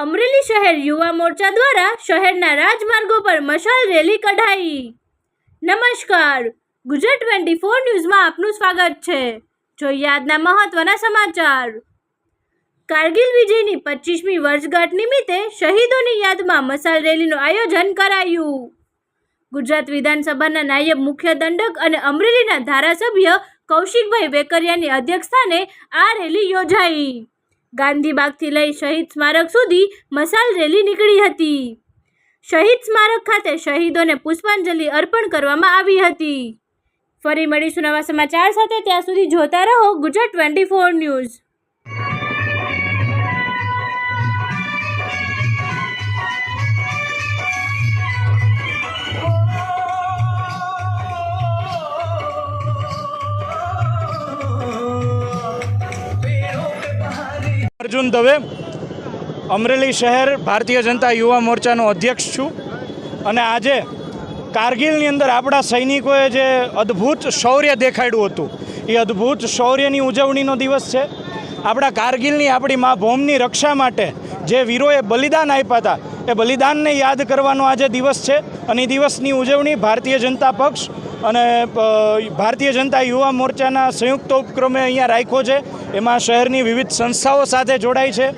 અમરેલી શહેર યુવા મોરચા દ્વારા શહેરના રાજમાર્ગો પર મશાલ રેલી કઢાઈ. નમસ્કાર. ગુજરાત ટ્વેન્ટી ફોર ન્યૂઝમાં આપનું સ્વાગત છે. જોઈએ આજના મહત્વના સમાચાર. કારગિલ વિજયની પચીસમી વર્ષગાંઠ નિમિત્તે શહીદોની યાદમાં મશાલ રેલીનું આયોજન કરાયું. ગુજરાત વિધાનસભાના નાયબ મુખ્ય દંડક અને અમરેલીના ધારાસભ્ય કૌશિકભાઈ વેકરિયાની અધ્યક્ષસ્થાને આ રેલી યોજાઈ. ગાંધીબાગથી લઈ શહીદ સ્મારક સુધી મશાલ રેલી નીકળી હતી. શહીદ સ્મારક ખાતે શહીદોને પુષ્પાંજલિ અર્પણ કરવામાં આવી હતી. ફરી મળીશું નવા સમાચાર સાથે. ત્યાં સુધી જોતા રહો Gujarat twenty four news. Arjun Dave, Amreli શહેર ભારતીય જનતા યુવા મોરચાનો અધ્યક્ષ છું. અને આજે કારગિલની અંદર આપણા સૈનિકોએ જે અદ્ભુત શૌર્ય દેખાડ્યું હતું, એ અદ્ભુત શૌર્યની ઉજવણીનો દિવસ છે. આપણા કારગિલની આપણી મા ભૂમની રક્ષા માટે જે વીરોએ બલિદાન આપ્યા હતા, એ બલિદાનને યાદ કરવાનો આજે દિવસ છે. અને એ દિવસની ઉજવણી ભારતીય જનતા પક્ષ અને ભારતીય જનતા યુવા મોરચાના સંયુક્ત ઉપક્રમે અહીંયા રાખ્યો છે. એમાં શહેરની વિવિધ સંસ્થાઓ સાથે જોડાય છે.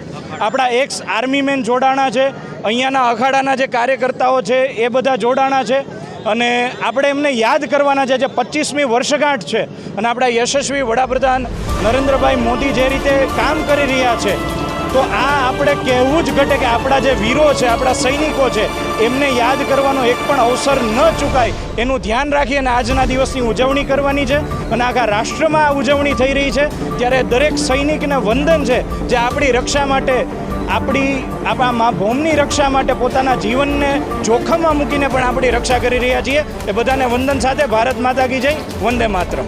આપણા એક્સ આર્મીમેન જોડાણા છે. અહીંયાના અખાડાના જે કાર્યકર્તાઓ છે, એ બધા જોડાણા છે. અને આપણે એમને યાદ કરવાના છે, જે પચીસમી વર્ષગાંઠ છે. અને આપણા યશસ્વી વડાપ્રધાન નરેન્દ્રભાઈ મોદી જે રીતે કામ કરી રહ્યા છે તો આ આપણે કહેવું જ ઘટે કે આપણા જે વીરો છે, આપણા સૈનિકો છે, એમને યાદ કરવાનો એક પણ અવસર ન ચૂકાય. એનું ધ્યાન રાખી અને આજના દિવસની ઉજવણી કરવાની છે અને આખા રાષ્ટ્રમાં આ ઉજવણી થઈ રહી છે. ત્યારે દરેક સૈનિકને વંદન છે જે આપણી રક્ષા માટે, આપણી, આપણા મા ભૂમની રક્ષા માટે પોતાના જીવનને જોખમમાં મૂકીને પણ આપણી રક્ષા કરી રહ્યા છીએ. એ બધાને વંદન સાથે ભારત માતા કી જય. વંદે માતરમ.